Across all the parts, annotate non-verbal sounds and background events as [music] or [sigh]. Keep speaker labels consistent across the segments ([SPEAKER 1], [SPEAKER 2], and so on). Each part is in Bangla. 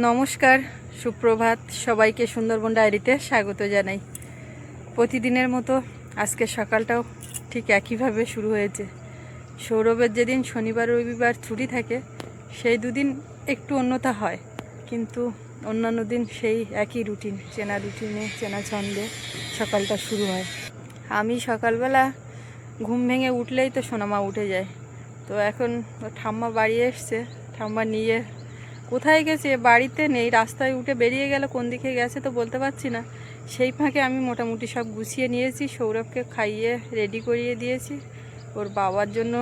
[SPEAKER 1] নমস্কার, সুপ্রভাত। সবাইকে সুন্দরবন ডায়েরিতে স্বাগত জানাই। প্রতিদিনের মতো আজকে সকালটাও ঠিক একইভাবে শুরু হয়েছে। সৌরভের যেদিন শনিবার, রবিবার ছুটি থাকে, সেই দুদিন একটু অন্যতা হয়। কিন্তু অন্যান্য দিন সেই একই রুটিন, চেনা রুটিনে, চেনা ছন্দে সকালটা শুরু হয়। আমি সকালবেলা ঘুম ভেঙে উঠলেই তো সোনামা উঠে যায়। তো এখন ঠাম্মা বাড়ি এসছে, ঠাম্মা নিয়ে কোথায় গেছে? বাড়িতে নেই, রাস্তায় উঠে বেরিয়ে গেল, কোন দিকে গেছে তো বলতে পারছি না। সেই ফাঁকে আমি মোটামুটি সব গুছিয়ে নিয়েছি, সৌরভকে খাইয়ে রেডি করিয়ে দিয়েছি। ওর বাবার জন্য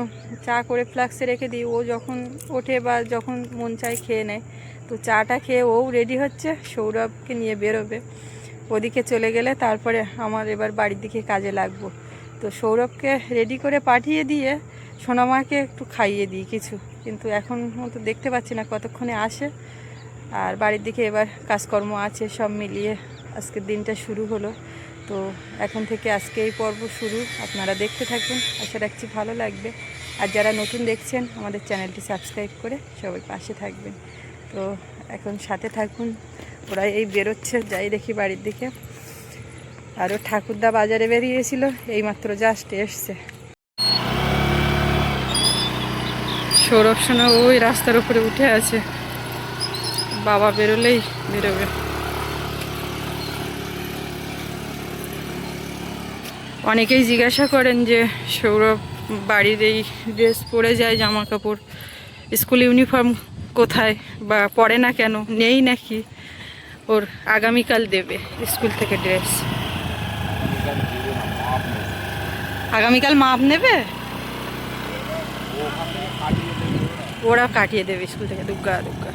[SPEAKER 1] চা করে ফ্লাক্সে রেখে দিই। ও যখন ওঠে বা যখন মন চায় খেয়ে নেয়। তো চাটা খেয়ে ও রেডি হচ্ছে, সৌরভকে নিয়ে বেরোবে। ওদিকে চলে গেলে তারপরে আমার এবার বাড়ির দিকে কাজে লাগবো। তো সৌরভকে রেডি করে পাঠিয়ে দিয়ে সোনামাকে একটু খাইয়ে দিই কিছু। কিন্তু এখন তো দেখতে পাচ্ছি না কতক্ষণে আসে। আর বাড়ির দিকে এবার কাজকর্ম আছে, সব মিলিয়ে আজকের দিনটা শুরু হলো। তো এখন থেকে আজকে এই পর্ব শুরু। আপনারা দেখতে থাকুন। আশা রাখছি ভালো লাগবে। আর যারা নতুন দেখছেন, আমাদের চ্যানেলটি সাবস্ক্রাইব করে সবাই পাশে থাকবেন। তো এখন সাথে থাকুন। ওরা এই বেরোচ্ছে, যাই দেখি বাড়ির দিকে। আরও ঠাকুরদা বাজারে বেরিয়েছিল। এইমাত্র জাস্ট এসছে। সৌরভ সোনা ওই রাস্তার উপরে উঠে আছে। বাবা বেরোলেই বেরোবে। অনেকেই জিজ্ঞাসা করেন যে, সৌরভ বাড়ির এই ড্রেস পরে যায় জামা কাপড় স্কুল ইউনিফর্ম কোথায়? বা পরে না কেন? নেই নাকি? ওর আগামীকাল দেবে স্কুল থেকে ড্রেস। আগামীকাল মাপ নেবে? ওরা কাটিয়ে দেবে স্কুল থেকে, দুগ্গা দুগ্গা।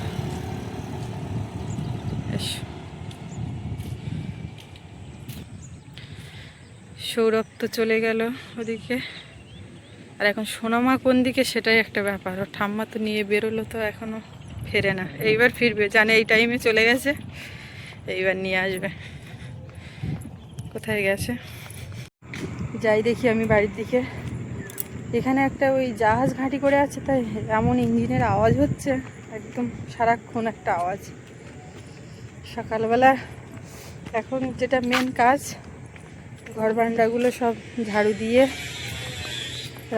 [SPEAKER 1] সৌরভ তো চলে গেল ওদিকে। আর এখন সোনামা কোন দিকে সেটাই একটা ব্যাপার। ওর ঠাম্মা তো নিয়ে বেরোলো তো এখনও ফেরে না। এইবার ফিরবে, জানে এই টাইমে চলে গেছে। এইবার নিয়ে আসবে। কোথায় গেছে? যাই দেখি আমি বাড়ির দিকে। এখানে একটা ওই জাহাজ ঘাঁটি করে আছে, তাই এমন ইঞ্জিনের আওয়াজ হচ্ছে, একদম সারাক্ষণ একটা আওয়াজ। সকালবেলা এখন যেটা মেন কাজ, ঘর বারান্দাগুলো সব ঝাড়ু দিয়ে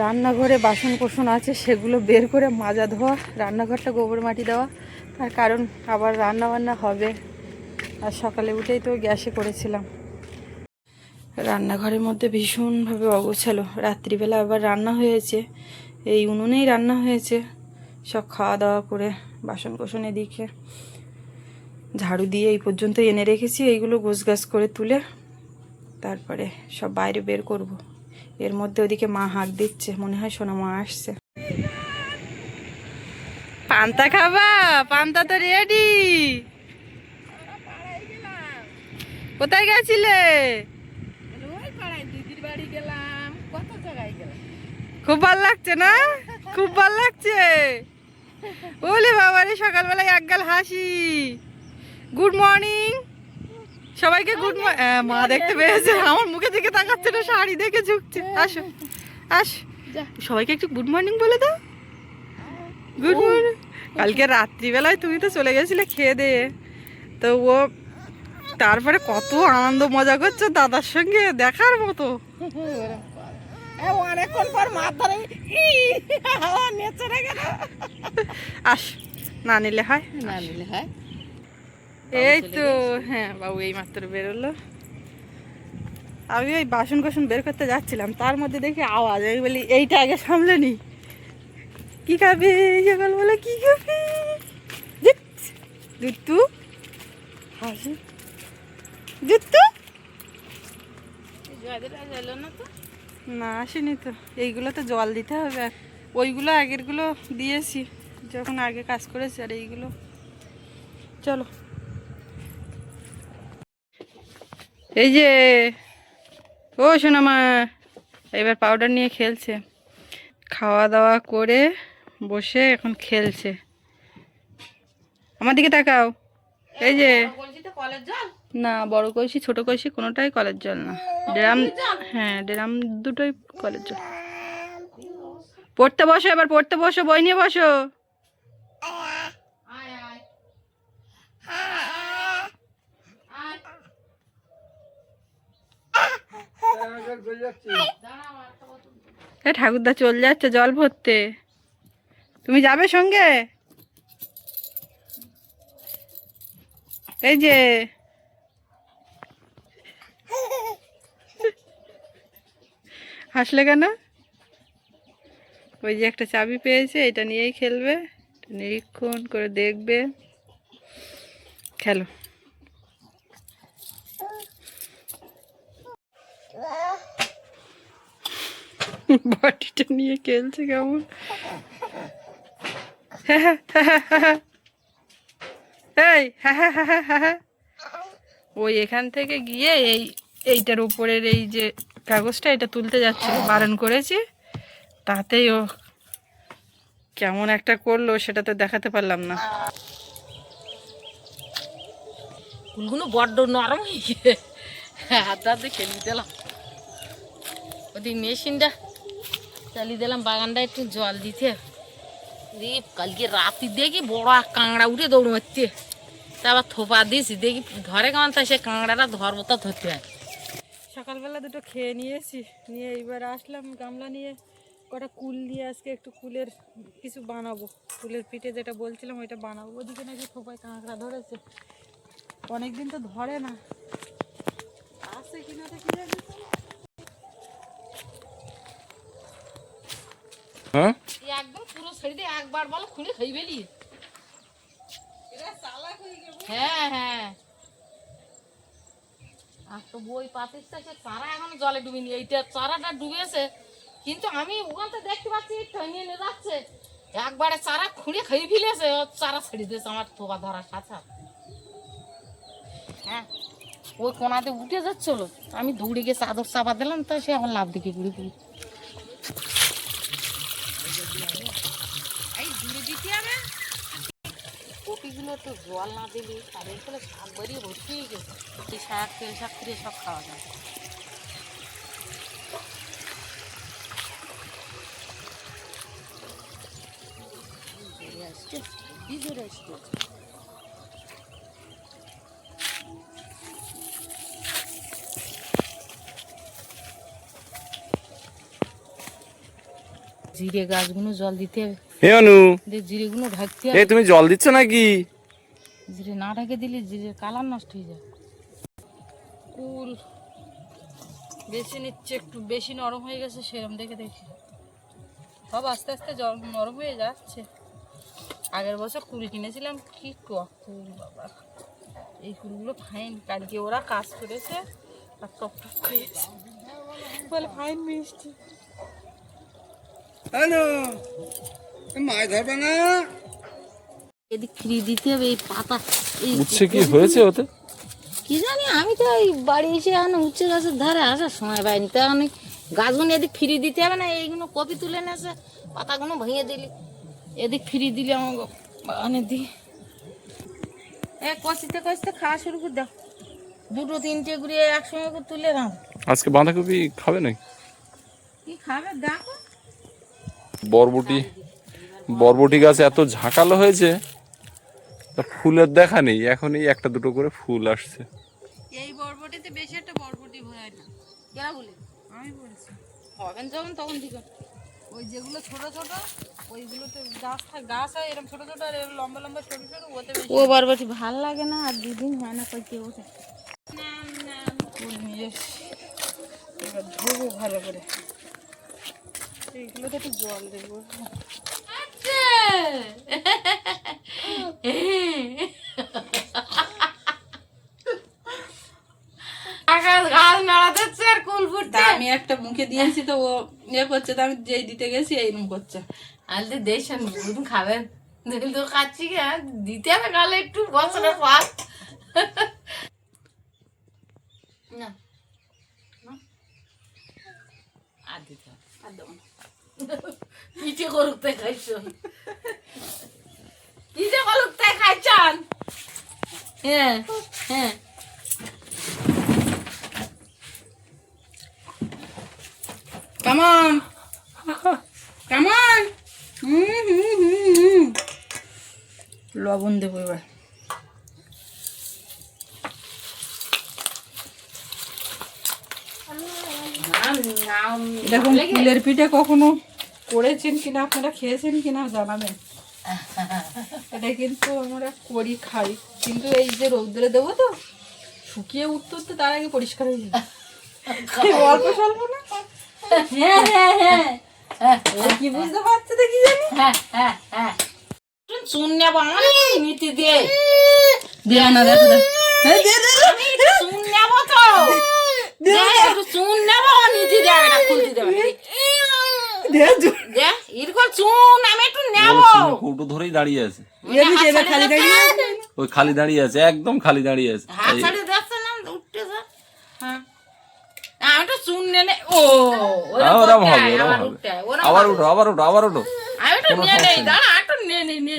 [SPEAKER 1] রান্নাঘরে বাসন কোসন আছে, সেগুলো বের করে মাজা ধোয়া, রান্নাঘরটা গোবর মাটি দেওয়া। তার কারণ আবার রান্না বান্না হবে। আর সকালে উঠেই তো গ্যাসে করেছিলাম। রান্নাঘরের মধ্যে ভীষণভাবে অগোছালো। রাত্রিবেলা আবার রান্না হয়েছে। এই উনুনেই রান্না হয়েছে। সব খাওয়া দাওয়া করে বাসন কোসন এদিকে। ঝাড়ু দিয়ে এই পর্যন্ত এনে রেখেছি। এইগুলো গোছগাছ করে তুলে তারপরে সব বাইরে বের করব। এর মধ্যে ওদিকে মা হাঁক দিচ্ছে। মনে হয় সোনা মা আসছে। পান্তা খাবা? পান্তা তো রেডি কোথায় গেছিলে? খুব ভালো লাগছে না? খুব ভালো লাগছে। ওলে বাবা রে সকালবেলায় একগাল হাসি। গুড মর্নিং সবাইকে গুড মা দেখতে পেয়েছে। আমার মুখে দিকে তাকাচ্ছে না শাড়ি দেখে ঝুঁকছে। আসো আস। সবাইকে একটু গুড মর্নিং বলে দাও। গুড মর্নিং কালকে রাত্রিবেলায় তুমি তো চলে গেছিলে খেয়ে দিয়ে। তো ও তারপরে কত আনন্দ মজা করছ দাদার সঙ্গে দেখার মতো। [laughs]
[SPEAKER 2] অনেকক্ষণ পর মাছ ধরে নেচে রেখে
[SPEAKER 1] আস না নিলে হয়।
[SPEAKER 2] না নিলে হয়।
[SPEAKER 1] এই তো হ্যাঁ বাবু এই মাত্র বেরোলো। আমি ওই বাসন কোসন বের করতে যাচ্ছিলাম তার মধ্যে দেখি আওয়াজ আমি বলি এইটা আগে সামলে নি। কি খাবি? সকাল বলে কি খাবি? দুত্তু হাসি? দুত্তু না আসেনি তো। এইগুলো তো জল দিতে হবে ওইগুলো আগেরগুলো দিয়েছি, যখন আগে কাজ করেছি আর এইগুলো। চলো। এই যে, ও সোনামা, এবার পাউডার নিয়ে খেলছে। খাওয়া দাওয়া করে বসে এখন খেলছে। আমার দিকে তাকাও। এই যে না, বড় কলসি, ছোট কলসি কোনোটাই কলের জল না। ড্রাম হ্যাঁ ড্রাম দুটোই কলের জল। পড়তে বসো এবার, পড়তে বসো, বই নিয়ে বসো। ঠাকুরদা চলে যাচ্ছে জল ভরতে। তুমি যাবে সঙ্গে? এই যে হাসলে কেন? ওই যে একটা চাবি পেয়েছে, এটা নিয়েই খেলবে নিরীক্ষণ করে দেখবে। খেলো। বাটিটা নিয়ে খেলছে কেমন? ওই এখান থেকে গিয়ে এই, এইটার উপরের এই যে কাগজটা এটা তুলতে যাচ্ছিল, বারণ করেছি। তাতেই ও কেমন একটা করল সেটা তো দেখাতে পারলাম না।
[SPEAKER 2] ফুলগুলো বড্ড নরম হয়ে হাত হাতে খেলি দিলাম। ওদিক মেশিনটা চালিয়ে দিলাম, বাগানটা একটু জল দিতে। রে, কালকে রাতে দেখি বড় এক কাঁকড়া উঠে দৌড় মারছে। তা আবার থোপা দিয়েছি, দেখি ধরে কেমন তা সে কাঁকড়াটা ধরবো তা ধরতে হয়
[SPEAKER 1] সকালবেলা দুটো খেয়ে নিয়েছি। নিয়ে এইবার আসলাম গামলা নিয়ে। কটা কুল দিয়ে আজকে একটু কুলের কিছু বানাবো। কুলের পিঠে যেটা বলছিলাম ওইটা বানাবো। ওদিকে নাকি থোপায় কাঁকড়া ধরেছে। অনেকদিন তো ধরে না। আছে কিনা তো কি জানি?
[SPEAKER 3] হ্যাঁ?
[SPEAKER 2] একদম পুরো ছেড়ে দিয়ে একবার বলো খুলে হ্যাঁ হ্যাঁ। আর তো বই সে চারা এখনও জলে এইটা চারাটা ডুবেছে, কিন্তু আমি দেখতে পাচ্ছি ঠেঙিয়ে নিয়ে যাচ্ছে। একবারে চারা খুঁড়ে খেয়ে ফেলেছে, ও চারা ছেড়ে দিয়েছে আমার তোবা সাথে সাথে। হ্যাঁ ওই কোনাতে উঠে যাচ্ছিল। আমি দৌড়ে গিয়ে চাদর চাপা দিলাম, তো সে আমার লাভ দিকে ঘুরে ঘুরে এই দূরে দিতে হবে কপিগুলো তো জল না দিলে তাদের ফলে শাক বাড়িয়ে ভর্তি হয়ে গেছে। এই শাক, তেল শাক ফিরে সব খাওয়া যায়। জিরে গাছগুলো জল দিতে
[SPEAKER 3] হে অনু।
[SPEAKER 2] জিরেগুলো ঢাকতে
[SPEAKER 3] এ তুমি জল দিচ্ছ নাকি?
[SPEAKER 2] জিরে না ঢাকে দিলে জিরের কালার নষ্ট হয়ে যায়।
[SPEAKER 1] কুল। বেশি নিচ্ছে একটু বেশি নরম হয়ে গেছে সেরম দেখে দেখি। সব আস্তে আস্তে জল নরম হয়ে যাচ্ছে। আগের বছর কুল কিনেছিলাম কি টক কুল বাবা। এই কুলগুলো ফাইন কালকে ওরা কাজ করেছে আর টক টক হয়েছে বলে ফাইন মিষ্টি।
[SPEAKER 4] হ্যালো মাছ ধরবে না।
[SPEAKER 2] এদিক ফ্রি দিতে হবে এই পাতা এই
[SPEAKER 3] উচ্ছে কি হয়েছে ওতে?
[SPEAKER 2] কি জানি আমি তো এই বাড়ি এসে এখন উচ্ছে গাছের ধারে আসার সময় পাইনি। তা অনেক গাছগুলো এদিক ফ্রি দিতে হবে না এইগুলো কপি তুলে নেছে পাতাগুলো ভেঙে দিলি। এদিক ফ্রি দিলি আমার বাগানে দি। এ কষিতে কষিতে খাওয়া শুরু করে দাও। দুটো তিনটে ঘুরিয়ে একসঙ্গে করে তুলে দাও
[SPEAKER 3] আজকে বাঁধাকপি খাবে নাকি?
[SPEAKER 2] কি খাবে দেখো।
[SPEAKER 3] বরবটি। বরবটি গাছ এত ঝাঁকালো হয়েছে তা ফুলের দেখা নেই এখন এই একটা দুটো করে ফুল আসছে।
[SPEAKER 1] এই বরবটিতে বেশি একটা বরবটি হয় না।
[SPEAKER 2] কেনা বলে?
[SPEAKER 1] আমি বলছি।
[SPEAKER 2] হবেন যখন তখন দিবে
[SPEAKER 1] ওই যেগুলো ছোট ছোট ওইগুলোতে গাছ থাক গাছ হয় এরকম ছোট ছোট আর লম্বা লম্বা সরু সরু ওতে বেশি
[SPEAKER 2] ও বরবটি ভালো লাগে না আর দুদিন হয় না কই কেউ ওঠে।
[SPEAKER 1] ফুল নিয়ে এবার ধোবো ভালো করে। এইগুলোতে একটু জল দেবো।
[SPEAKER 2] আকাশ গাছ নাড়াতে আর কুল
[SPEAKER 1] তা আমি একটা মুখে দিয়েছি তো ও ইয়ে করছে তো আমি যেই দিতে গেছি এইরকম করছে।
[SPEAKER 2] আলতে দেশেন বুঝুন খাবেন তো খাচ্ছি দিতে হবে গালে একটু বছরের পর না। না। আর দিতে
[SPEAKER 1] আর দেবো না।
[SPEAKER 2] পিঠে করুক তাই খাইছ। পিঠে করুক তাই খাইছান। হ্যাঁ হ্যাঁ।
[SPEAKER 1] হুম হুম লবণ দেবো এবার। এরকম ফুলের পিঠে কখনো করেছেন কিনা আপনারা খেয়েছেন কিনা জানাবেন। এটা কিন্তু আমরা করি খাই। কিন্তু এই যে রৌদ্রে দেবো তো শুকিয়ে উঠতে উঠতে তার আগে পরিষ্কার হয়ে যাবে। অল্প স্বল্প না? হ্যাঁ হ্যাঁ হ্যাঁ। কি বুঝতে পারছে দেখি জানি?
[SPEAKER 2] হ্যাঁ হ্যাঁ হ্যাঁ। চুন নেব আমার নীতি দে
[SPEAKER 1] দেয়া না দেখো
[SPEAKER 2] চুন নেব তো। চুন নেব নীতি দেবে না খুলতে দেবে।
[SPEAKER 1] দে, দে।
[SPEAKER 2] দে চুন আমি একটু নেব।
[SPEAKER 3] কৌটো ধরেই দাঁড়িয়ে আছে।
[SPEAKER 1] এমনি দেবে খালি দাঁড়িয়ে
[SPEAKER 3] ওই খালি দাঁড়িয়ে আছে একদম খালি দাঁড়িয়ে আছে।
[SPEAKER 2] হাত দেখছে না হ্যাঁ। আমি তো চুন নেনে ও ওরা
[SPEAKER 3] হ্যাঁ, হবে
[SPEAKER 2] হয়, আবার
[SPEAKER 3] হবে। উঠো আবার উঠো আবার উঠো
[SPEAKER 2] আমি একটু নিয়ে নেই দাঁড়া একটু নিয়ে নেই নিয়ে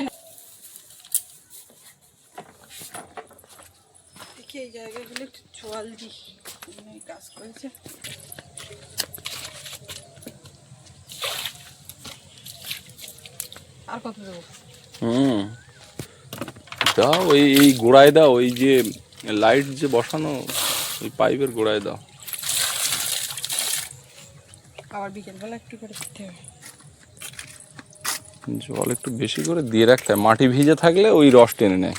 [SPEAKER 1] এই জায়গাগুলো একটু জল দিই। কাজ করেছে। আর কত দেবো?
[SPEAKER 3] হুম। দাও ওই এই গোড়ায় দাও ওই যে লাইট যে বসানো ওই পাইপের গোড়ায় দাও।
[SPEAKER 1] আবার বিকেলবেলা একটু করে দিতে হবে।
[SPEAKER 3] জল একটু বেশি করে দিয়ে রাখতে হয়। মাটি ভিজে থাকলে ওই রস টেনে নেয়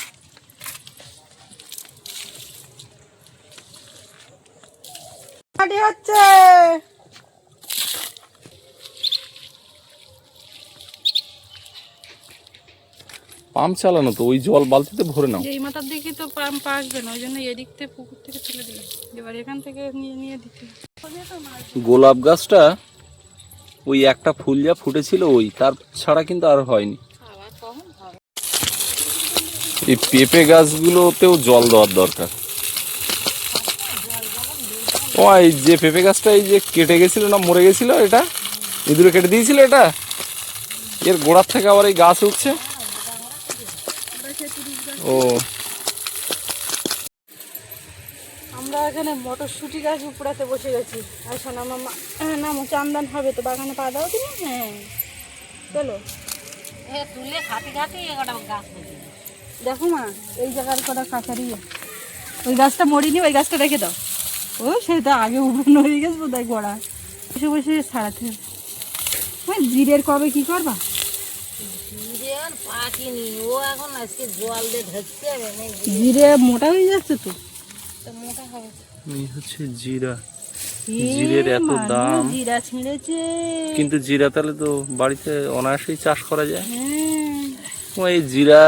[SPEAKER 1] মাটি হচ্ছে
[SPEAKER 3] পাম্প চালানো তো ওই জল বালতিতে ভরে নাও।
[SPEAKER 1] এই মাথার দিকে তো পাম্প আসবে না ওই জন্য এদিক থেকে পুকুর থেকে তুলে দিলাম। এবার এখান থেকে নিয়ে নিয়ে দিতে
[SPEAKER 3] গোলাপ গাছটা ওই একটা ফুল যা ফুটেছিল ওই তার ছাড়া কিন্তু আর হয়নি। এই পেঁপে গাছগুলোতেও জল দেওয়ার দরকার। ও এই যে পেঁপে গাছটা এই যে কেটে গেছিল না মরে গেছিল এটা? ইঁদুরে কেটে দিয়েছিল এটা? এর গোড়ার থেকে আবার এই গাছ উঠছে? ও।
[SPEAKER 1] আমরা এখানে মটরশুটি গাছ উপড়াতে বসে গেছি। আর শোনা মামা হ্যাঁ নামো চান্দান হবে তো বাগানে পা দাও তুমি। হ্যাঁ চলো।
[SPEAKER 2] এ তুলে খাতি খাতি গাছ
[SPEAKER 1] দেখো মা এই জায়গার কটা কাঁচারি ওই গাছটা মরিনি ওই গাছটা রেখে দাও। ও সেটা আগে উড়ানো হয়ে গেছে বোধ হয় গোড়া। বসে বসে হ্যাঁ জিরের কবে কি করবা? জিরে মোটা হয়ে যাচ্ছে তো?
[SPEAKER 3] এই হচ্ছে জিরা। জিরের এত দাম।
[SPEAKER 1] জিরা ছিঁড়েছে।
[SPEAKER 3] কিন্তু জিরা তাহলে তো বাড়িতে অনায়াসেই চাষ করা যায়।
[SPEAKER 1] হ্যাঁ।
[SPEAKER 3] এই জিরা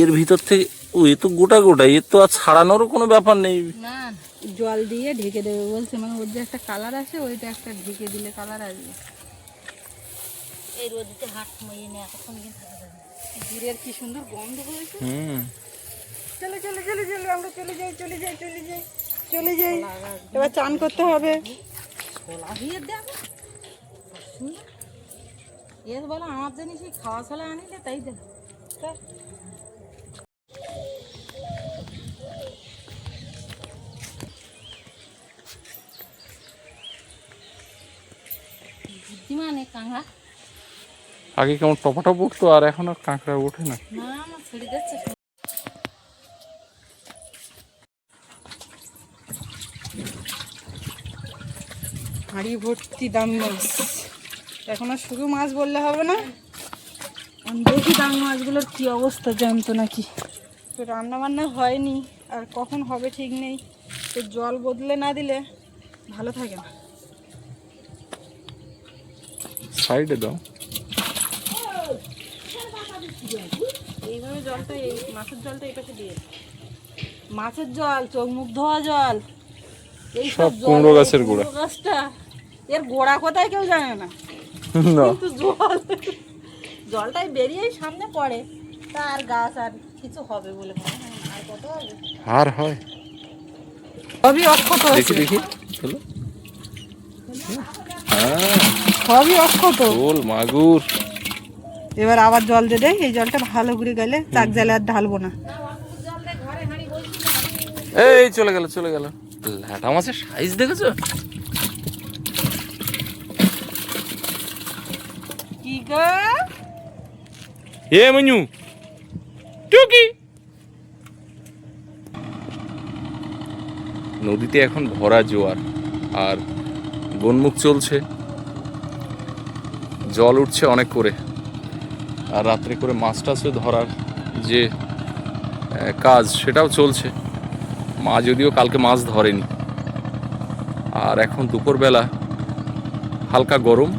[SPEAKER 3] এর ভিতর থেকে ও এ তো গোটা গোটা এর তো আর ছাড়ানোরও কোনো ব্যাপার নেই।
[SPEAKER 2] না
[SPEAKER 1] জল দিয়ে ঢেকে দেবে বলছে মানে ওর যে একটা কালার আছে ওইটা একটা ঢেকে দিলে কালার আসবে।
[SPEAKER 2] এই রোদিতে হাট মরিয়ে নিয়ে এতক্ষণ কিন্তু থাকা যাবে না।
[SPEAKER 1] জিরের কি সুন্দর গন্ধ হয়েছে?
[SPEAKER 3] হুম।
[SPEAKER 1] চলে চলে চলে চলে আমরা চলে যাই চলে যাই চলে যাই চলে যাই। এবার চান করতে হবে।
[SPEAKER 2] ছোলা দিয়ে দেখো এর বলো আমার জন্য সেই খাওয়া ছোলা আনিলে তাই দেখ বুদ্ধিমান এ কাঁকড়া
[SPEAKER 3] আগে কেমন টপাটপ উঠতো আর এখন আর কাঁকড়া ওঠে না।
[SPEAKER 1] হাঁড়ি ভর্তি দাম মাছ। এখন আর শুধু মাছ বললে হবে না? আমি দেখি দাম মাছগুলোর কি অবস্থা জানতো নাকি? তো রান্না বান্না হয়নি আর কখন হবে ঠিক নেই। তো জল বদলে না দিলে ভালো থাকে না।
[SPEAKER 3] সাইডে দাও।
[SPEAKER 1] এইভাবে জলটা এই মাছের জলটা এই পাশে দিয়ে মাছের জল চোখ মুখ ধোয়া জল এই
[SPEAKER 3] সব কুমড়ো গাছের গোড়া।
[SPEAKER 1] গাছটা এর গোড়া কোথায় কেউ জানে [laughs] না। কিন্তু জল জলটাই বেরিয়েই সামনে পড়ে। তা আর গাছ আর কিছু হবে বলে মনে হয় আর কত হবে?
[SPEAKER 3] আর হয়।
[SPEAKER 1] সবই অক্ষত
[SPEAKER 3] দেখি দেখি। হ্যাঁ।
[SPEAKER 1] সবই অক্ষত।
[SPEAKER 3] মাগুর।
[SPEAKER 1] এবার আবার জল দিয়ে দেয় এই জলটা ভালো করে গেলে চাক জালে আর ঢালবো না।
[SPEAKER 3] এই চলে গেল চলে গেল। ল্যাটা মাছের সাইজ দেখেছ?
[SPEAKER 1] কি গো?
[SPEAKER 3] এ মনু। টুকি নদীতে এখন ভরা জোয়ার আর বনমুখ চলছে। জল উঠছে অনেক করে। আর রাত্রে করে মাছ টাছও ধরার যে কাজ, সেটাও চলছে। মা যদিও কালকে মাছ ধরেনি। আর এখন দুপুরবেলা হালকা গরম,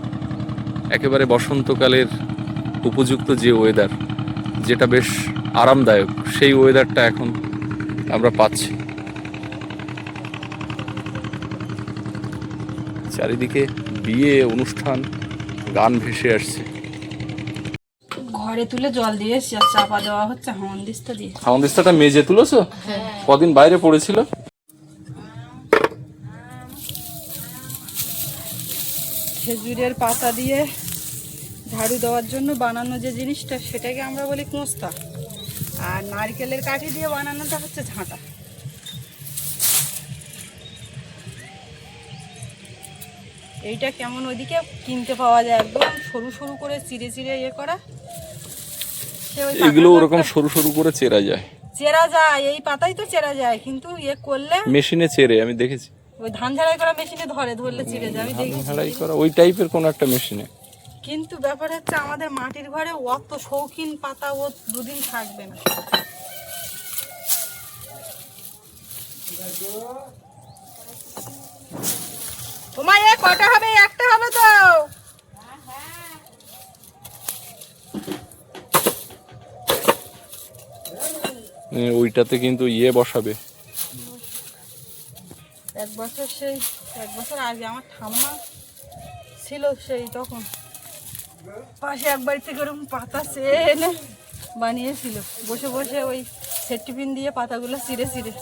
[SPEAKER 3] একেবারে বসন্তকালের উপযুক্ত যে ওয়েদার যেটা বেশ আরামদায়ক, সেই ওয়েদারটা এখন আমরা পাচ্ছি। চারিদিকে বিয়ে, অনুষ্ঠান, গান ভেসে আসছে।
[SPEAKER 1] ঘরে তুলে জল দিয়ে চাপা দেওয়া হচ্ছে হামন্দিস্তা দিয়ে।
[SPEAKER 3] হামদিস্তাটা মেজে তুলেছো? কদিন বাইরে পড়েছিল?
[SPEAKER 1] খেজুরের পাতা দিয়ে ঝাড়ু দেওয়ার জন্য বানানো যে জিনিসটা সেটাকে আমরা বলি কোঁস্তা আর নারকেলের কাঠি দিয়ে বানানোটা হচ্ছে ঝাঁটা। এইটা কেমন ওইদিকে কিনতে পাওয়া যায় একদম সরু সরু করে চিড়ে চিড়ে ইয়ে করা।
[SPEAKER 3] এগুলো ওরকম সরু সরু করে চেরা যায়।
[SPEAKER 1] চেরা যায় এই পাতাই তো চেরা যায় কিন্তু ইয়ে করলে
[SPEAKER 3] মেশিনে চেরে আমি দেখেছি।
[SPEAKER 1] ওই ধান ঝাড়াই করা মেশিনে ধরে ধরলে চিড়ে যায় আমি দেখেছি।
[SPEAKER 3] ঝাড়াই করা ওই টাইপের কোনো একটা মেশিনে।
[SPEAKER 1] কিন্তু ব্যাপার হচ্ছে আমাদের মাটির ঘরে অত শৌখিন পাতা ও দুদিন থাকবে না। তোমার এ কটা হবে? একটা হবে তো।
[SPEAKER 3] এ, ওইটাতে কিন্তু ইয়ে বসাবে।
[SPEAKER 1] এক বছর সেই, এক বছর আগে আমার ঠাম্মা ছিল সেই তখন। পাশে এক বাড়ি থেকে ওরকম পাতা এনে বানিয়েছিল। বসে বসে ওই সেট্টিপিন দিয়ে পাতাগুলো চিড়ে চিড়ে।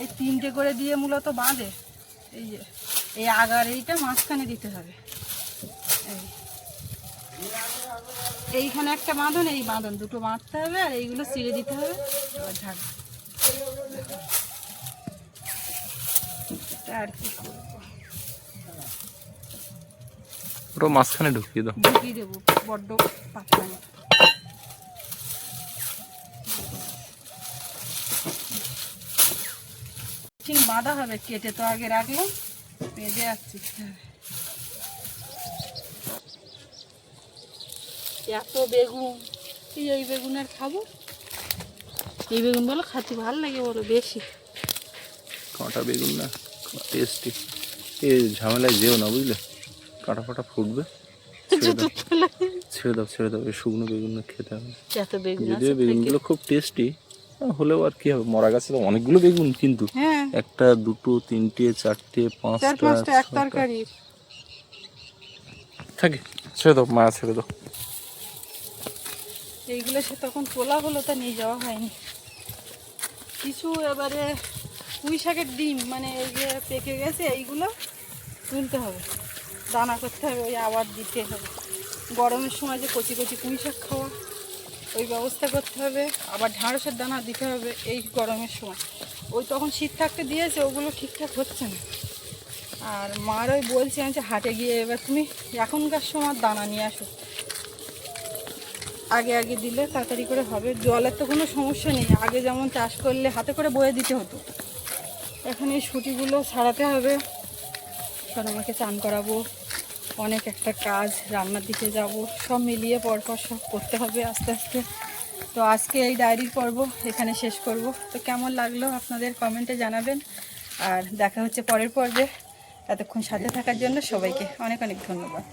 [SPEAKER 1] এই তিনটে করে দিয়ে মূলত বাঁধে। এই যে, এই আগার এইটা মাঝখানে দিতে হবে। এইখানে একটা বাঁধন এই বাঁধন দুটো বাঁধতে হবে আর এইগুলো চিড়ে দিতে হবে। এবার আর কি
[SPEAKER 3] ওটা মাঝখানে ঢুকিয়ে দাও।
[SPEAKER 1] ঢুকিয়ে দেবো বড্ড পাতলা। বাঁধা হবে কেটে তো আগে রাখলাম পেঁজে আসছি। এত বেগুন। কি এই বেগুন আর খাব। এই বেগুন বলো খাতে ভালো লাগে বলো বেশি।
[SPEAKER 3] কাঁটা বেগুন না টেস্টি এ ঝামেলায় যেও না বুঝলে? কাঁটা ফাটা ফুটবে। ছেড়ে দাও। ছেড়ে দাও এই শুকনো বেগুন না খেতে হবে। যদিও বেগুনগুলো খুব টেস্টি হলেও আর কি হবে? মরা গাছে তো অনেকগুলো বেগুন কিন্তু।
[SPEAKER 1] হ্যাঁ।
[SPEAKER 3] একটা দুটো তিনটে চারটে
[SPEAKER 1] চার
[SPEAKER 3] পাঁচটা
[SPEAKER 1] পাঁচটা এক তরকারি
[SPEAKER 3] থাকে ছেড়ে দাও মায়া ছেড়ে দাও।
[SPEAKER 1] এইগুলো সে তখন তোলা হলো তা নিয়ে যাওয়া হয়নি। কিছু এবারে পুঁই শাকের ডিম মানে এই যে পেকে গেছে, এইগুলো তুলতে হবে। দানা করতে হবে, ওই আবার দিতে হবে। গরমের সময় যে কচি কচি পুঁই শাক খাওয়া, ওই ব্যবস্থা করতে হবে। আবার ঢ্যাঁড়সের দানা দিতে হবে এই গরমের সময়। ওই তখন শীত থাকতে দিয়েছে, ওগুলো ঠিকঠাক হচ্ছে না। আর মার ওই বলছে যে হাটে গিয়ে এবার তুমি এখনকার সময় দানা নিয়ে আসো। আগে আগে দিলে তাড়াতাড়ি করে হবে। জলের তো কোনো সমস্যা নেই। আগে যেমন চাষ করলে হাতে করে বয়ে দিতে হতো। এখন এই সুটিগুলো ছাড়াতে হবে। কারণ আমাকে চান করাবো। অনেক একটা কাজ, রান্নার দিকে যাব। সব মিলিয়ে পরপর সব করতে হবে আস্তে আস্তে। তো আজকে এই ডায়েরির পর্ব এখানে শেষ করব। তো কেমন লাগল আপনাদের কমেন্টে জানাবেন। আর দেখা হচ্ছে পরের পর্বে। এতক্ষণ সাথে থাকার জন্য সবাইকে অনেক অনেক ধন্যবাদ।